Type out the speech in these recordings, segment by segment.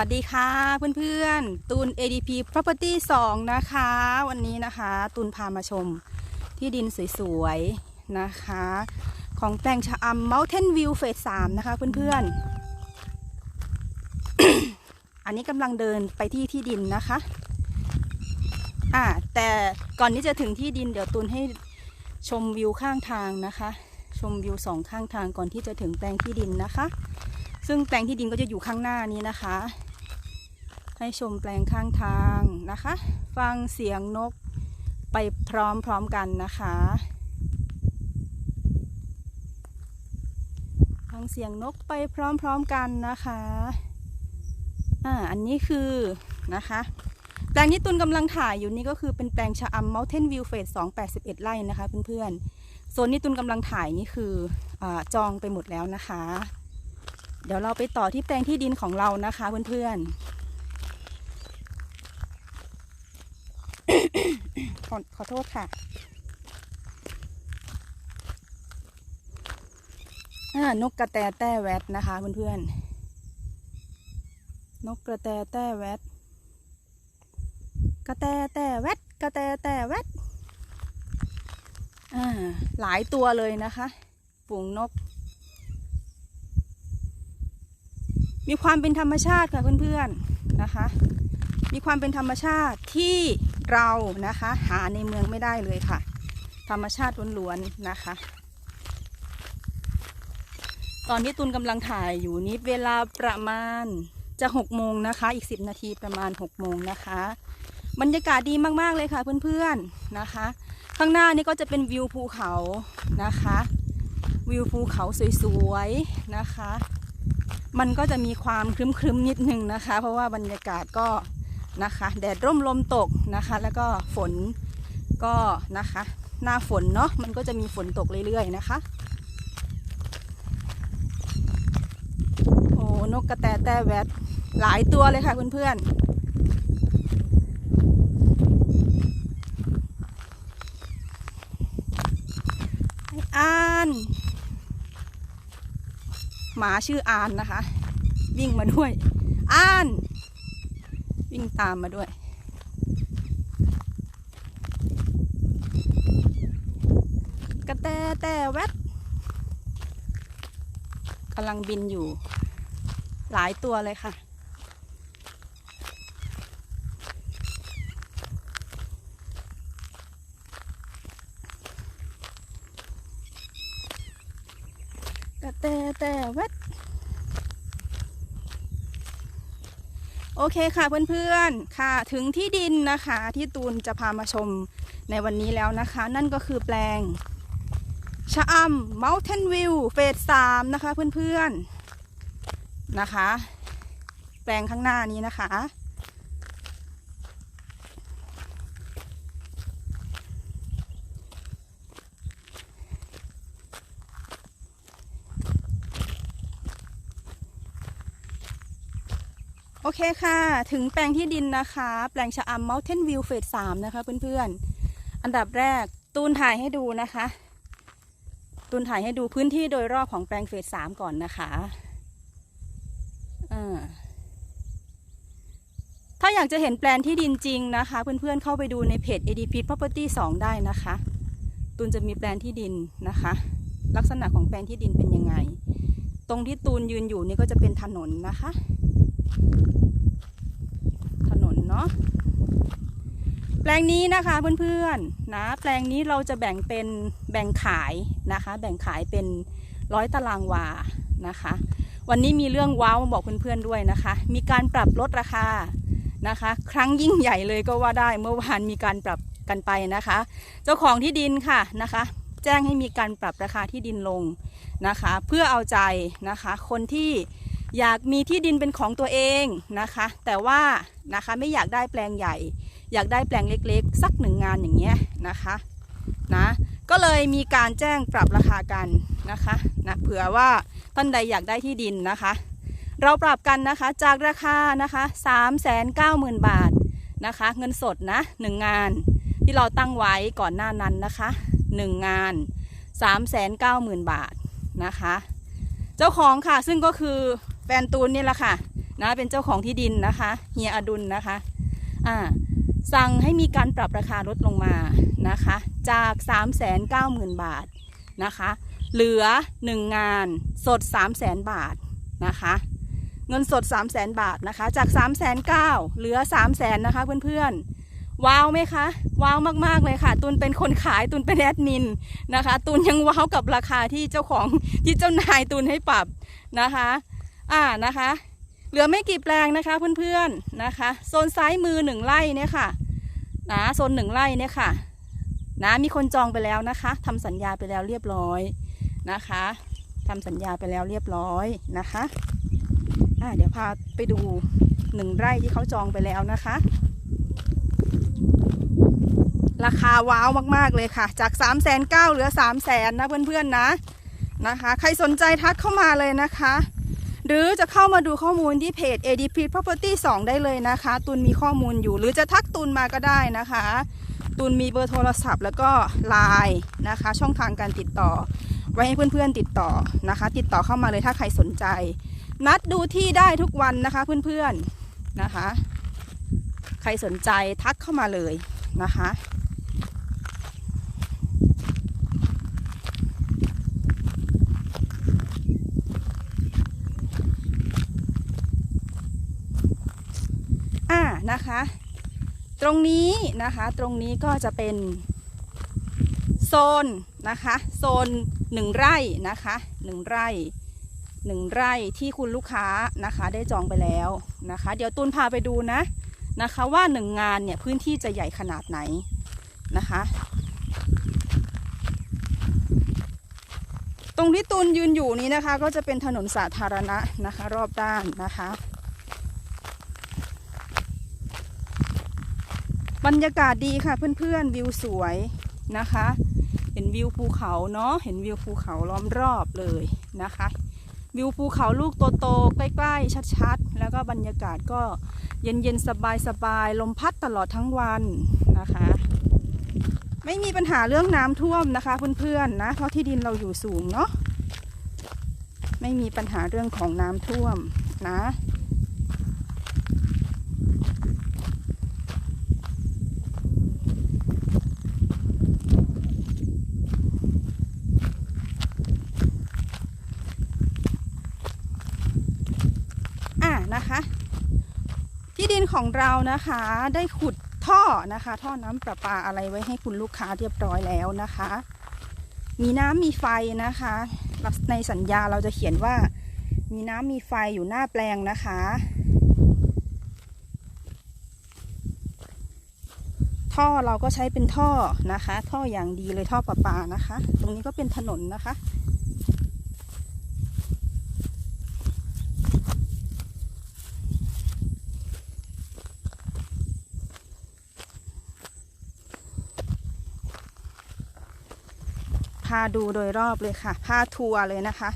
วัสดีค่ะเพื่อนๆ ตูน ADP Property 2 นะคะ วันนี้นะคะ ตูนพามาชมที่ดินสวยๆ นะคะ ของแปลงชะอำ Mountain View Phase 3นะคะเพื่อนๆ อันนี้กำลังเดินไปที่ที่ดินนะคะอ่าแต่ก่อนที่จะถึงที่ดินเดี๋ยวตูนให้ชมวิวข้างทางนะคะ ชมวิวสองข้างทางก่อนที่จะถึงแปลงที่ดินนะคะซึ่งแปลงที่ดินก็จะอยู่ข้างหน้านี้นะคะ ให้ชมแปลงข้างทางนะคะ ฟังเสียงนกไปพร้อมๆกันนะคะ ฟังเสียงนกไปพร้อมๆกันนะคะอ่าอันนี้คือนะคะแปลงที่ตุนกำลังถ่ายอยู่นี่ก็คือเป็นแปลงชะอำ Mountain View Phase 2 81 ไร่นะคะเพื่อนๆโซนที่ตุนกำลังถ่ายนี่คืออจองไปหมดแล้วนะคะ เดี๋ยวเราไปต่อที่แปลงที่ดินของเรานะคะเพื่อนๆ ขอขอโทษค่ะนกกระแตแต้แวดนะคะเพื่อนๆ นกกระแตแต้แวดกระแตแต้แวดกระแตแต้แวดอ่าหลายตัวเลยนะคะฝูงนก มีความเป็นธรรมชาติค่ะเพื่อนๆนะคะ มีความเป็นธรรมชาติที่เรานะคะหาในเมืองไม่ได้เลยค่ะ ธรรมชาติล้วนๆนะคะ ตอนนี้ตุนกำลังถ่ายอยู่นี้เวลาประมาณจะหกโมงนะคะ อีกสิบนาทีประมาณหกโมงนะคะ บรรยากาศดีมากๆเลยค่ะเพื่อนๆนะคะ ข้างหน้านี่ก็จะเป็นวิวภูเขานะคะ วิวภูเขาสวยๆนะคะ มันก็จะมีความครึ้มๆนิดนึงนะคะ เพราะว่าบรรยากาศก็ นะคะ แดดร่มลมตกนะคะ แล้วก็ฝนก็นะคะ หน้าฝนเนาะมันก็จะมีฝนตกเรื่อยๆนะคะโอ้นกกระแตแต้แวดหลายตัวเลยค่ะเพื่อนๆอ้อานหมาชื่ออานนะคะ วิ่งมาด้วยอาน วิ่งตามมาด้วย กระแตแต่แวดกำลังบินอยู่หลายตัวเลยค่ะ กระแตแต่แวด โอเคค่ะเพื่อนๆค่ะ ถึงที่ดินนะคะที่ตูนจะพามาชมในวันนี้แล้วนะคะ นั่นก็คือแปลงชะอำ Mountain View เฟสสามนะคะเพื่อนๆนะคะ แปลงข้างหน้านี้นะคะ โอเคค่ะ ถึงแปลงที่ดินนะคะ แปลงชะอำ Mountain View เฟสสามนะคะเพื่อนๆ อันดับแรกตูนถ่ายให้ดูนะคะ ตูนถ่ายให้ดูพื้นที่โดยรอบของแปลงเฟสสามก่อนนะคะอ่าถ้าอยากจะเห็นแปลนที่ดินจริงนะคะ เพื่อนๆ เข้าไปดูในเพจ ADP Property 2 ได้นะคะ ตูนจะมีแปลนที่ดินนะคะ ลักษณะของแปลนที่ดินเป็นยังไง ตรงที่ตูนยืนอยู่นี่ก็จะเป็นถนนนะคะ ถนนเนาะแปลงนี้นะคะเพื่อนๆนะแปลงนี้เราจะแบ่งเป็นแบ่งขายนะคะ แบ่งขายเป็นร้อยตารางวานะคะ วันนี้มีเรื่องว้าวมาบอกเพื่อนๆด้วยนะคะ มีการปรับลดราคานะคะ ครั้งยิ่งใหญ่เลยก็ว่าได้เมื่อวานมีการปรับกันไปนะคะ เจ้าของที่ดินค่ะนะคะ แจ้งให้มีการปรับราคาที่ดินลงนะคะ เพื่อเอาใจนะคะ คนที่ อยากมีที่ดินเป็นของตัวเองนะคะ แต่ว่านะคะไม่อยากได้แปลงใหญ่ อยากได้แปลงเล็กๆ สักหนึ่งงานอย่างเงี้ยนะคะนะก็เลยมีการแจ้งปรับราคากันนะคะนะเผื่อว่าท่านใดอยากได้ที่ดินนะคะ เราปรับกันนะคะจากราคานะคะ3 9 0 0 0 0 บาทนะคะ เงินสดนะหนึ่งงานที่เราตั้งไว้ก่อนหน้านั้นนะคะหนึ่งงาน3 9 0 0 0 0 บาทนะคะ เจ้าของค่ะซึ่งก็คือ แฟนตูนนี่แหละค่ะนะเป็นเจ้าของที่ดินนะคะเฮียอดุลนะคะอ่าสั่งให้มีการปรับราคาลดลงมานะคะ จาก 3 9 0 0 0 0 บาทนะคะ เหลือ 1 งานสด 3 0 0 0 0 0 บาทนะคะ เงินสด 3 0 0 0 0 0 บาทนะคะ จาก 3 9 0 0 0 0เหลือ 3 0 0 0 0 0นะคะเพื่อนๆ ว้าวไหมคะ ว้าวมากๆเลยค่ะ ตุนเป็นคนขายตุนเป็นแอดมินนะคะ ตุนยังว้าวกับราคาที่เจ้าของที่เจ้านายตุนให้ปรับนะคะ อ่านะคะ เหลือไม่กี่แปลงนะคะเพื่อนๆนะคะ โซนซ้ายมือหนึ่งไร่เนี่ยค่ะนะโซนหนึ่งไร่เนี่ยค่ะนะมีคนจองไปแล้วนะคะทำสัญญาไปแล้วเรียบร้อยนะคะทำสัญญาไปแล้วเรียบร้อยนะคะอ่าเดี๋ยวพาไปดูหนึ่งไร่ที่เขาจองไปแล้วนะคะ ราคาว้าวมากๆเลยค่ะ จาก 3 9 0 0 0 0เหลือ 3 0 0 0 0นนะเพื่อนๆนะนะคะ ใครสนใจทักเข้ามาเลยนะคะ หรือจะเข้ามาดูข้อมูลที่เพจ ADP Property 2 ได้เลยนะคะ ตุนมีข้อมูลอยู่ หรือจะทักตุนมาก็ได้นะคะ ตุนมีเบอร์โทรศัพท์ แล้วก็ไลน์นะคะ ช่องทางการติดต่อ ไว้ให้เพื่อนๆติดต่อนะคะ ติดต่อเข้ามาเลยถ้าใครสนใจ นัดดูที่ได้ทุกวันนะคะเพื่อนๆนะคะ ใครสนใจทักเข้ามาเลยนะคะ นะคะ ตรงนี้นะคะตรงนี้ก็จะเป็นโซนนะคะโซนหนึ่งไร่นะคะหนึ่งไร่หนึ่งไร่ที่คุณลูกค้านะคะได้จองไปแล้วนะคะ เดี๋ยวตูนพาไปดูนะนะคะว่าหนึ่งงานเนี่ยพื้นที่จะใหญ่ขนาดไหนนะคะ ตรงที่ตูนยืนอยู่นี้นะคะ ก็จะเป็นถนนสาธารณะนะคะ รอบด้านนะคะ บรรยากาศดีค่ะเพื่อนๆวิวสวยนะคะ เห็นวิวภูเขาเนาะเห็นวิวภูเขาล้อมรอบเลยนะคะ วิวภูเขาลูกโตๆใกล้ๆชัดๆ แล้วก็บรรยากาศก็เย็นๆสบายๆลมพัดตลอดทั้งวันนะคะ ไม่มีปัญหาเรื่องน้ำท่วมนะคะเพื่อนๆนะเพราะที่ดินเราอยู่สูงเนาะไม่มีปัญหาเรื่องของน้ำท่วมนะคะ ที่ดิน ของเรานะคะได้ขุดท่อนะคะ ท่อน้ำประปาอะไรไว้ให้คุณลูกค้าเรียบร้อยแล้วนะคะ มีน้ำมีไฟนะคะในสัญญาเราจะเขียนว่า มีน้ำมีไฟอยู่หน้าแปลงนะคะ ท่อเราก็ใช้เป็นท่อนะคะ ท่ออย่างดีเลยท่อประปานะคะ ตรงนี้ก็เป็นถนนนะคะาดูโดยรอบเลยค่ะ พาทัวร์เลยนะคะ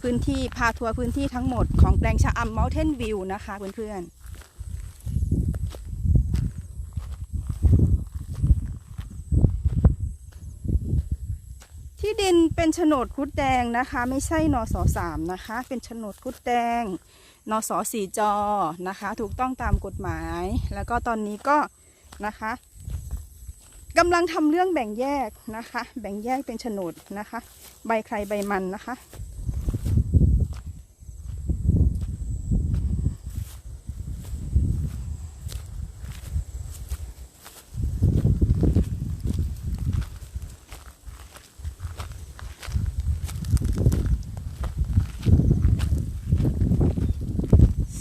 พื้นที่พาทัวร์พื้นที่ทั้งหมดของแปลงชะอำ Mountain View นะคะเพื่อนๆที่ดินเป็นโฉนดคุดแดงนะคะ ไม่ใช่นสสามนะคะ เป็นโฉนดคุดแดงนสสี่จอนะคะ ถูกต้องตามกฎหมาย แล้วก็ตอนนี้ก็นะคะ กำลังทำเรื่องแบ่งแยกนะคะ แบ่งแยกเป็นโฉนดนะคะ ใบใครใบมันนะคะ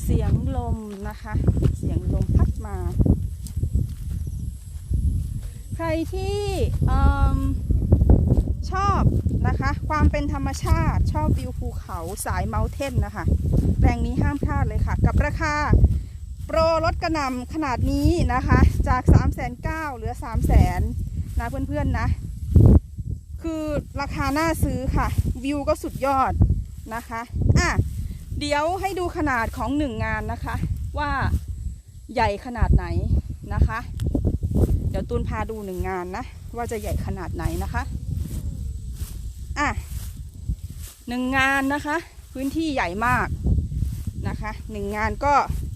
เสียงลมนะคะ เสียงลมพัดมา ที่เอิ่ชอบนะคะ ความเป็นธรรมชาติ ชอบวิวภูเขาสายเม t เทนนะคะแปลงนี้ห้ามพลาดเลยค่ะ กับราคาโปรลดกระนำขนาดนี้นะคะ จาก 3 9 0 0 0 0เหลือ 3 0 0 0 0 0นะเพื่อนๆนะ คือราคาน่าซื้อค่ะ วิวก็สุดยอดนะคะอะเดี๋ยวให้ดูขนาดของหนึ่งงานนะคะ ว่าใหญ่ขนาดไหนนะคะ เดี๋ยวตูนพาดูหนึ่งงานนะ ว่าจะใหญ่ขนาดไหนนะคะ อะหนึ่งงานนะคะ พื้นที่ใหญ่มากนะคะหนึ่งงานก็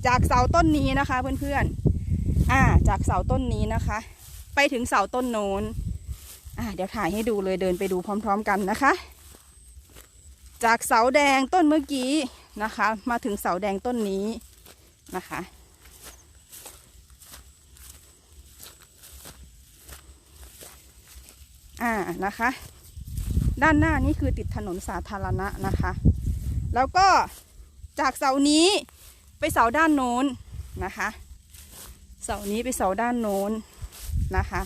จากเสาต้นนี้นะคะเพื่อนๆอ่าจากเสาต้นนี้นะคะ ไปถึงเสาต้นโน้นอ่าเดี๋ยวถ่ายให้ดูเลยเดินไปดูพร้อม ๆ กันนะคะ จากเสาแดงต้นเมื่อกี้นะคะ มาถึงเสาแดงต้นนี้นะคะ อ่านะคะ ด้านหน้านี่คือติดถนนสาธารณะนะคะ แล้วก็จากเสานี้ไปเสาด้านโน้นนะคะ เสานี้ไปเสาด้านโน้นนะคะ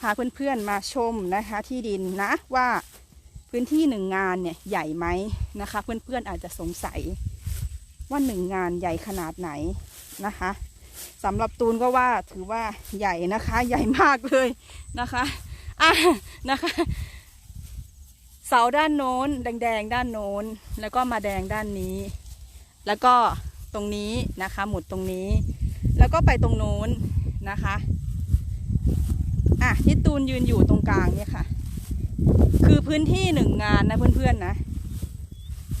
พาเพื่อนๆมาชมนะคะที่ดินนะว่าพื้นที่หนึ่งงานเนี่ยใหญ่ไหมนะคะ เพื่อนๆอาจจะสงสัย ว่าหนึ่งงานใหญ่ขนาดไหนนะคะสำหรับตูนก็ว่าถือว่าใหญ่นะคะ ใหญ่มากเลยนะคะอะนะคะ เสาด้านโน้น แดงๆด้านโน้น แล้วก็มาแดงด้านนี้ แล้วก็ตรงนี้นะคะ หมุดตรงนี้ แล้วก็ไปตรงโน้นนะคะอะที่ตูนยืนอยู่ตรงกลางเนี่ยค่ะ คือพื้นที่หนึ่งงานนะเพื่อนๆนะ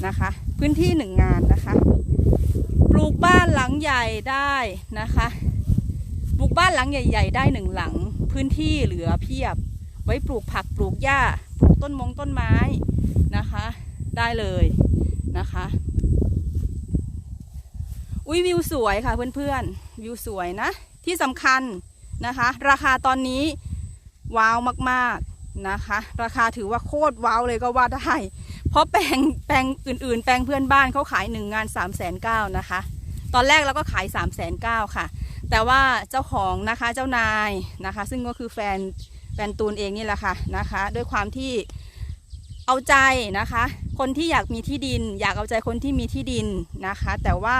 นะคะ พื้นที่หนึ่งงานนะคะ ปลูกบ้านหลังใหญ่ได้นะคะ ปลูกบ้านหลังใหญ่ ๆ ได้หนึ่งหลัง พื้นที่เหลือเพียบ ไว้ปลูกผักปลูกหญ้า ปลูกต้นมงต้นไม้นะคะ ได้เลยนะคะ อุ้ยวิวสวยค่ะเพื่อนๆ วิวสวยนะ ที่สำคัญนะคะ ราคาตอนนี้ว้าวมากๆนะคะ ราคาถือว่าโคตรว้าวเลยก็ว่าได้ เพราะแปลงแปลงอื่น ๆ แปลงเพื่อนบ้านเขาขายหนึ่งงาน3ามแสนเก้านะคะ ตอนแรกเราก็ขาย3ามแสนเก้าค่ะ แต่ว่าเจ้าของนะคะเจ้านายนะคะ ซึ่งก็คือแฟนแฟนตูนเองนี่แหละค่ะนะคะ ด้วยความที่เอาใจนะคะ คนที่อยากมีที่ดิน อยากเอาใจคนที่มีที่ดินนะคะ แต่ว่า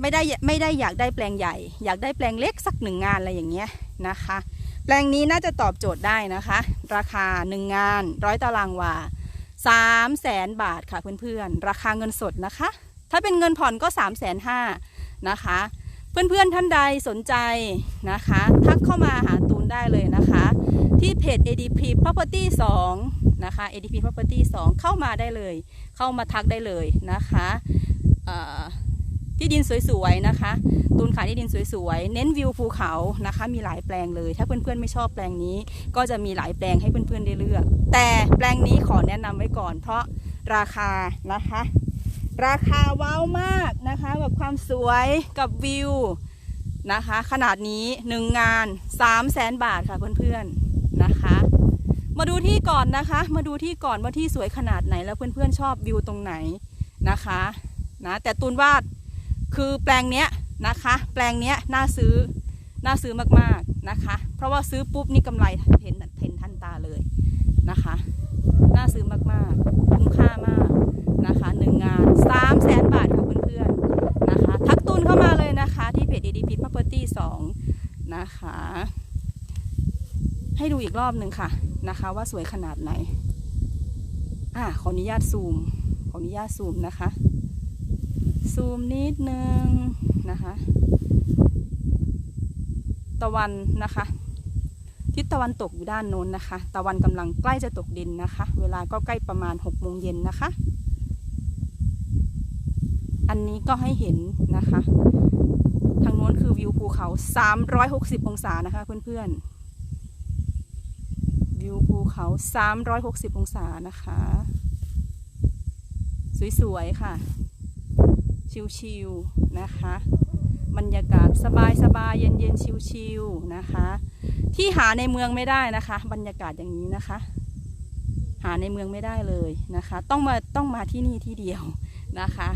ไม่ได้ไม่ได้อยากได้แปลงใหญ่ อยากได้แปลงเล็กสักหนึ่งงานอะไรอย่างเงี้ยนะคะ แปลงนี้น่าจะตอบโจทย์ได้นะคะ ราคาหนึ่งงานร้อยตารางวา สามแสนบาทค่ะเพื่อนๆ ราคาเงินสดนะคะ ถ้าเป็นเงินผ่อนก็3ามแสนห้านะคะ เพื่อนๆท่านใดสนใจนะคะ ทักเข้ามาหาตูนได้เลยนะคะ ที่เพจ ADP Property 2 นะคะ ADP Property 2 เข้ามาได้เลย เข้ามาทักได้เลยนะคะ ที่ดินสวยๆนะคะ ตูนขายที่ดินสวยๆ เน้นวิวภูเขานะคะ มีหลายแปลงเลย ถ้าเพื่อนๆไม่ชอบแปลงนี้ ก็จะมีหลายแปลงให้เพื่อนๆได้เลือก แต่แปลงนี้ขอแนะนำไว้ก่อน เพราะราคานะคะ ราคาว้าวมากนะคะแบบความสวยกับวิวนะคะ ขนาดนี้หนึ่งงาน3 0 0แสนบาทค่ะเพื่อนๆนะคะ มาดูที่ก่อนนะคะ มาดูที่ก่อนว่าที่สวยขนาดไหนแล้วเพื่อนๆชอบวิวตรงไหนนะคะนะแต่ตูนว่า คือแปลงเนี้ยนะคะ แปลงเนี้ยน่าซื้อน่าซื้อมากๆนะคะ เพราะว่าซื้อปุ๊บนี่กำไรเห็นเห็นทันตาเลยนะคะ น่าซื้อมากๆ คุ้มค่ามากนะคะหนึ่งงาน3 0 0แสนบาทค่ะเพื่อนๆนะคะ ทักตูนเข้ามาเลยนะคะที่เพจ DDP Property 2 นะคะ ให้ดูอีกรอบหนึ่งค่ะนะคะว่าสวยขนาดไหนอ่าขออนุญาตซูม ขออนุญาตซูมนะคะ ซูมนิดนึงนะคะ ตะวันนะคะ ทิศตะวันตกอยู่ด้านโน้นนะคะ ตะวันกำลังใกล้จะตกดินนะคะ เวลาก็ใกล้ประมาณ6โมงเย็นนะคะ อันนี้ก็ให้เห็นนะคะ ทางโน้นคือวิวภูเขา 360 องศานะคะเพื่อนๆ วิวภูเขา 360 องศานะคะ สวยๆ ค่ะ ชิวๆนะคะ บรรยากาศสบายๆเย็นๆชิวๆนะคะ ที่หาในเมืองไม่ได้นะคะ บรรยากาศอย่างนี้นะคะ หาในเมืองไม่ได้เลยนะคะ ต้องมาต้องมาที่นี่ที่เดียวนะคะ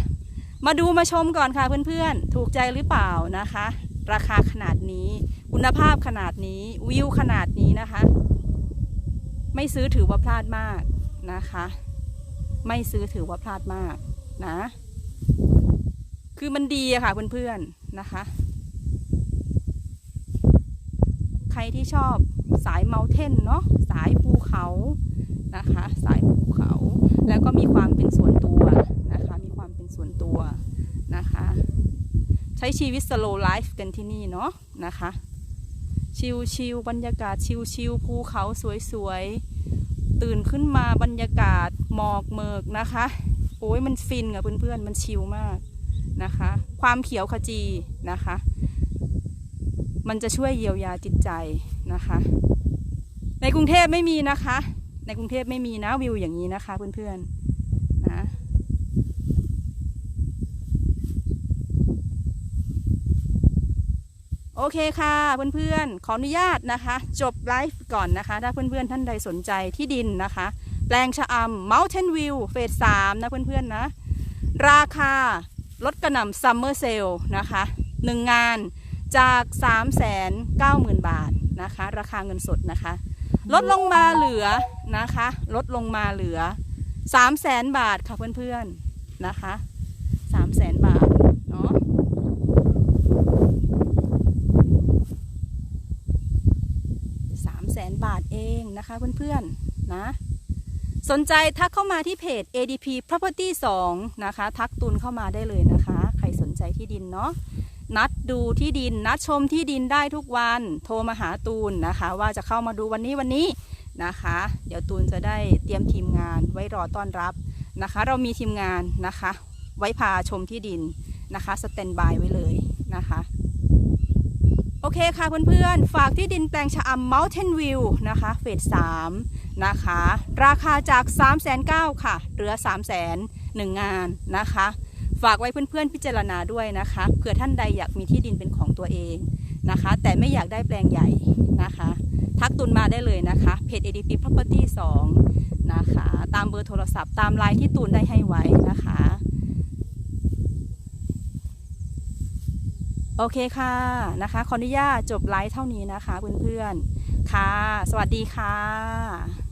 มาดูมาชมก่อนค่ะเพื่อนๆ ถูกใจหรือเปล่านะคะ ราคาขนาดนี้ คุณภาพขนาดนี้วิวขนาดนี้นะคะ ไม่ซื้อถือว่าพลาดมากนะคะ ไม่ซื้อถือว่าพลาดมากนะ คือมันดีอะค่ะเพื่อนๆนะคะ ใครที่ชอบสายเมลเทนเนาะสายภูเขานะคะ สายภูเขา แล้วก็มีความเป็นส่วนตัวนะคะ มีความเป็นส่วนตัวนะคะ ใช้ชีวิต slow life กันที่นี่เนาะนะคะ ชิลชิลบรรยากาศชิลชิลภูเขาสวยๆ ตื่นขึ้นมาบรรยากาศหมอกเมิกนะคะ โอ้ยมันฟินกับเพื่อนๆ มันชิลมาก นะคะ ความเขียวขจีนะคะ มันจะช่วยเยียวยาจิตใจนะคะ ในกรุงเทพไม่มีนะคะ ในกรุงเทพไม่มีนะวิวอย่างนี้นะคะเพื่อนๆนะโอเคค่ะเพื่อนๆ ขออนุญาตนะคะ จบไลฟ์ก่อนนะคะ ถ้าเพื่อนๆ ท่านใดสนใจที่ดินนะคะ แปลงชะอำ Mountain View เฟสสามนะเพื่อนๆนะ ราคา ลดกระหน่ำซัมเมอร์เซลนะคะหนึ่งงานจาก 3 9 0 0 0 0 บาทนะคะ ราคาเงินสดนะคะ ลดลงมาเหลือนะคะ ลดลงมาเหลือ 3 0 0 0 0 0 บาทค่ะเพื่อนๆนะคะ 3 0 0 0 0 0 บาทเนาะสามแสนบาทเองนะคะเพื่อนๆนะ สนใจทักเข้ามาที่เพจ ADP Property 2 นะคะ ทักตุนเข้ามาได้เลยนะคะ ใครสนใจที่ดินเนาะนัดดูที่ดินนัดชมที่ดินได้ทุกวันโทรมาหาตูนนะคะ ว่าจะเข้ามาดูวันนี้วันนี้นะคะ เดี๋ยวตูนจะได้เตรียมทีมงานไว้รอต้อนรับนะคะ เรามีทีมงานนะคะ ไว้พาชมที่ดินนะคะสแตนบายไว้เลยนะคะโอเคค่ะเพื่อนๆ ฝากที่ดินแปลงชะอำ Mountain View นะคะเฟส3 นะคะ ราคาจาก 3 9 0 0 0ค่ะ เหลือ3 0 0 0 0 0หนึ่งงานนะคะ ฝากไว้เพื่อนๆพิจารณาด้วยนะคะเผื่อท่านใดอยากมีที่ดินเป็นของตัวเองนะคะ แต่ไม่อยากได้แปลงใหญ่นะคะ ทักตุนมาได้เลยนะคะเพจ ADP Property 2 นะคะ ตามเบอร์โทรศัพท์ตามไลน์ที่ตูนได้ให้ไว้นะคะโอเคค่ะนะคะขออนุญาตจบไลฟ์เท่านี้นะคะเพื่อนๆค่ะ สวัสดีค่ะ